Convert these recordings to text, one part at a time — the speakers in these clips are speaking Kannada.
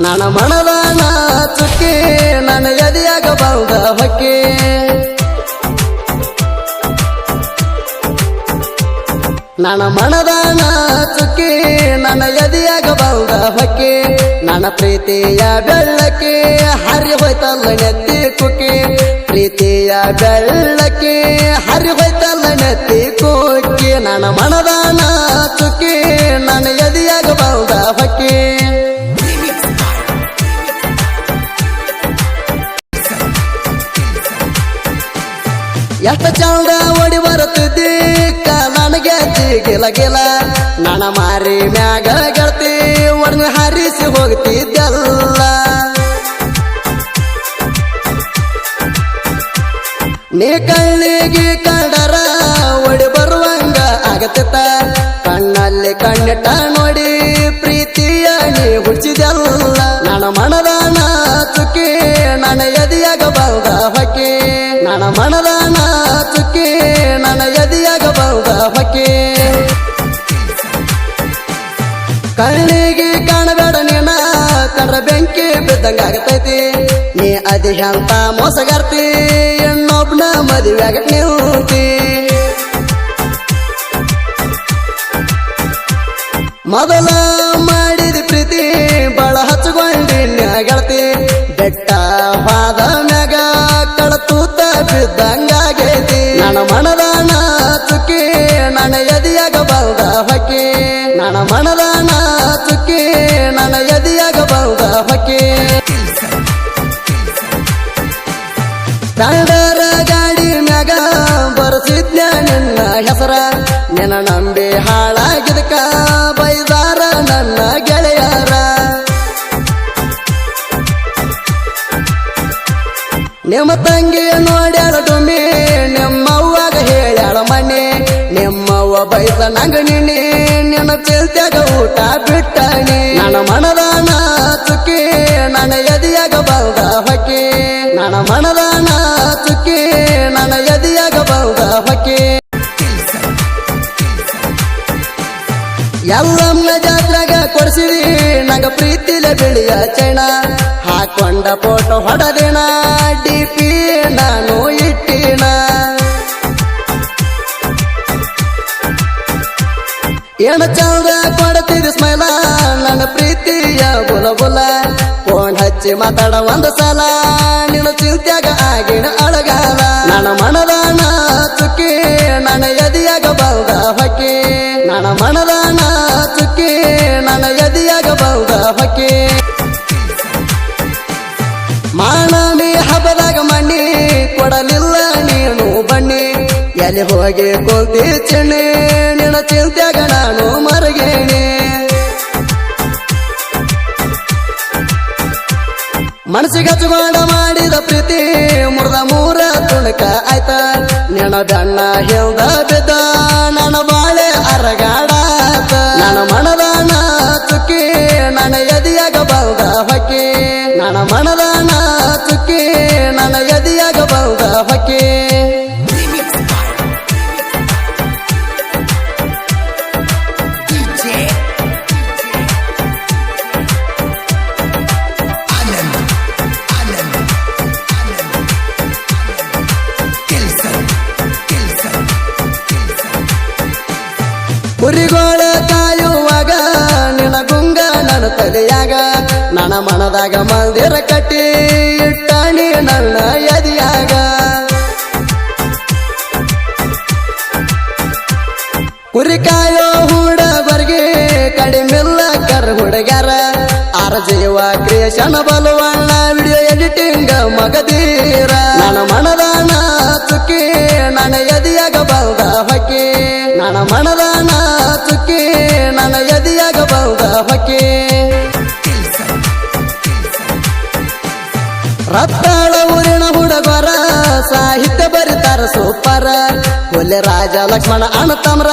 ನನ್ನ ಮನದ ಚುಕ್ಕಿ ನನ್ನ ಎದೆಯಾಗ ಬಂದ ಹೊಕ್ಕಿ. ನನ್ನ ಮನದ ಚುಕ್ಕಿ ನನ್ನ ಎದೆಯಾಗ ಬಂದ ಹೊಕ್ಕಿ. ನನ್ನ ಪ್ರೀತಿಯ ಬೆಳ್ಳಕ್ಕೆ, ಹರಿ ಹೋಯ್ತಲ್ಲ ನೆತ್ತಿ ಕುಕ್ಕಿ. ಪ್ರೀತಿಯ ಬೆಳ್ಳಕ್ಕೆ, ಹರಿ ಹೋಯ್ತಲ್ಲ ನೆತ್ತಿ ಕುಕ್ಕಿ. ನನ್ನ ಮನದಾನ ಎಷ್ಟ ಚಂದ ಓಡಿ ಬರುತ್ತಿದ್ದಿ? ನನಗೆ ಗಿಲ ಗಿಲ. ನನ ಮಾರಿ ಮ್ಯಾಗ ಗೆಳತಿ, ಒಡನೆ ಹಾರಿಸಿ ಹೋಗ್ತಿದ್ದಲ್ಲ. ನೀ ಕಣ್ಣಿಗೆ ಕಂಡರ, ಓಡಿ ಬರುವಂಗ ಆಗತ್ತಿತ್ತ. ಕಣ್ಣಲ್ಲಿ ಕಣ್ಣಿಟ್ಟ ನೋಡಿ, ಪ್ರೀತಿಯ ನೀ ಹುಚ್ಚಿದಲ್ಲ ನನ್ನ ಮನದಾನ ಕಣ್ಣಿಗೆ ಕಾಣಬೇಡ ನೀನ ಕಣ್ರ ಬೆಂಕಿ ಬಿದ್ದಂಗ ಆಗತೈತಿ. ನೀ ಅದಿ ಅಂತ ಮೋಸಗಾರ್ತಿ ಇನ್ನೊಬ್ನ ಮದುವೆಯಾಗ ನೀವು ಮೊದಲ ಮಾಡಿದ ಪ್ರೀತಿ ಬಳ ಹಚ್ಕೊಂಡಿ ಬೆಟ್ಟ ಹಾದ ಮ್ಯಾಗ ಕಳತೂತ ಬಿದ್ದಂಗಾಗೈತಿ ಹೊಕ್ಕಿ. ನನ್ನ ಮನದಾನ ಚುಕ್ಕಿ ನನ್ನ ಎದಿಯಾಗ ಬಂದ ಕಂಡರ ಗಾಡಿ ಮ್ಯಾಗ ಬರಸಿದ್ನ ನಿನ್ನ ಹೆಸರ? ನಿನ್ನ ಬೈದ ನಂಗ ನಿನ್ನೆ ಚಿಲ್ತ್ಯಾಗ ಊಟ ಬಿಟ್ಟಣಿ ನನ್ನ ಮನದಾನ ಚುಕ್ಕಿ ನನ್ನ ಎದಿಯಾಗ ಬಂದ ಹೊಕ್ಕಿ. ನನ್ನ ಮನದಾನ ಚುಕ್ಕಿ ನನ್ನ ಎದಿಯಾಗ ಬಂದ ಹೊಕ್ಕಿ. ಎಲ್ಲಮ್ಮ ಜಾತ್ರಾಗ ಕೊಡಿಸಿದಿ, ನಂಗ ಪ್ರೀತಿಲೆ ಬೆಳೆಯ ಚೈನ. ಹಾಕೊಂಡ ಫೋಟೋ ಹೊಡದಿನ ಡಿ ಪಿ ನಾನು ಏನ ಚಂದ ಕೊಡ್ತಿದ್ ಸ್ಮೈಲ. ನನ್ನ ಪ್ರೀತಿಯ ಬುಲ ಬುಲ. ಫೋನ್ ಹಚ್ಚಿ ಮಾತಾಡ ಒಂದ ಸಲ. ನಿನ್ನ ಚಿಂತ್ಯಾಗ ಆಗಿನ ಅಳಗಾಲ. ನನ್ನ ಮನದಾನ ಚುಕ್ಕಿ ನನ್ನ ಎದಿಯಾಗ ಬೌದ ಹೊಕ್ಕಿ. ನನ್ನ ಮನದಾನ ಚುಕ್ಕಿ ನನ್ನ ಎದಿಯಾಗ ಬಂದ ಹೊಕ್ಕಿ. ಮಾನವಿ ಹಬ್ಬದಾಗ ಮಣ್ಣಿ, ಕೊಡಲಿಲ್ಲ ನೀನು ಬನ್ನಿ ಎಲ್ಲಿ ಹೋಗಿ ಕುಂತಿ ಚಿಣ್ಣಿ, ನಿನ್ನ ಚಿಂತ್ಯಾಗ ಹಚ್ಚುಕೊಂಡ ಮಾಡಿದ ಪ್ರೀತಿ ಮುರ್ದ ಮೂರ ತುಣಕ ಆಯ್ತ. ನಿನ್ನ ಬೆಣ್ಣ ಹೇಳ್ದ ಬಿದ್ದ, ನನ್ನ ಬಾಳೆ ಅರಗಾಡಾತ ನನ್ನ ಮನದಾಣ ಚುಕ್ಕಿ, ನನ್ನ ಎದಿಯಾಗ ಬಂದ ಹೊಕ್ಕಿ. ನನ್ನ ಮನದಾನ ಕುರಿಗೋಳ ಕಾಯುವಾಗ ನಿನ ಗುಂಗ ನನ್ನ ತಲೆಯಾಗ ನನ್ನ ಮನದಾಗ ಮಂದಿರ ಕಟ್ಟಿ ಇಟ್ಟಾಣಿ ನನ್ನ ಎದಿಯಾಗ. ಕುರಿ ಕಾಯೋ ಹುಡುಗರಿಗೆ ಕಡಿಮೆಲ್ಲ ಕರ್ ಹುಡುಗ್ಯಾರ. ಆರ ಜೀವ ಕ್ರಿಯೇಷನ್ ಬಲವಣ್ಣ ವಿಡಿಯೋ ಎಡಿಟಿಂಗ್ ಮಗದೀರ. ನನ್ನ ಮನದಾನ ಚುಕ್ಕಿ, ನನ್ನ ಎದಿಯಾಗ ಬಂದ ಹೊಕ್ಕಿ. ನನ್ನ ಮನದಾನ ರತ್ತಾಳ ಊರಿನ ಹುಡುಗರ ಸಾಹಿತ್ಯ ಬರಿತಾರ ಸೂಪರ. ಒಲೆ ರಾಜ ಲಕ್ಷ್ಮಣ ಅಣತಮ್ರ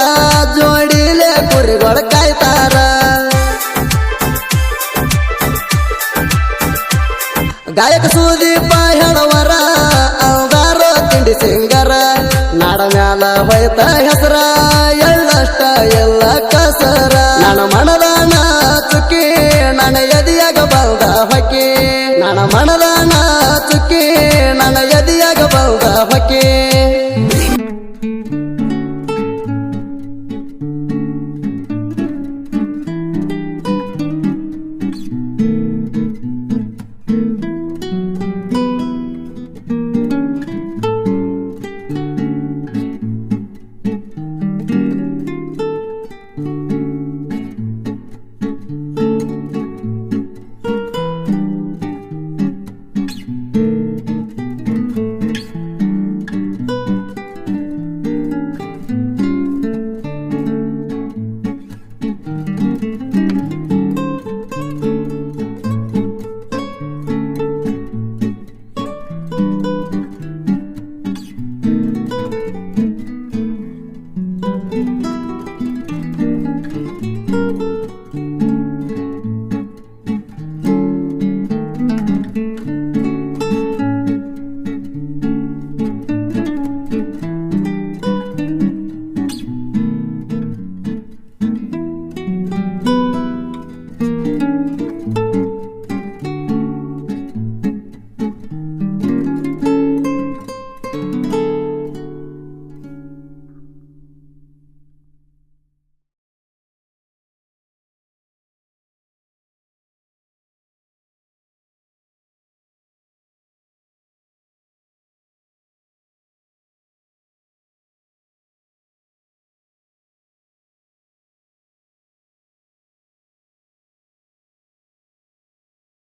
ಜೋಡಿಲೆ ಕುರಿಗಳ ಕಾಯ್ತಾರ. ಗಾಯಕ ಸುದೀಪ ಹೇಳವರ ಅವದಾರ ತಿಂಡಿ ಸಿಂಗರ. ನಾಡ ಮ್ಯಾಲ ಹೋಯ್ತ ಹೆಸರ ಎಲ್ಲಷ್ಟ ಎಲ್ಲ ಕಸರ. ನನ್ನ ಹೊಕ್ಕೆ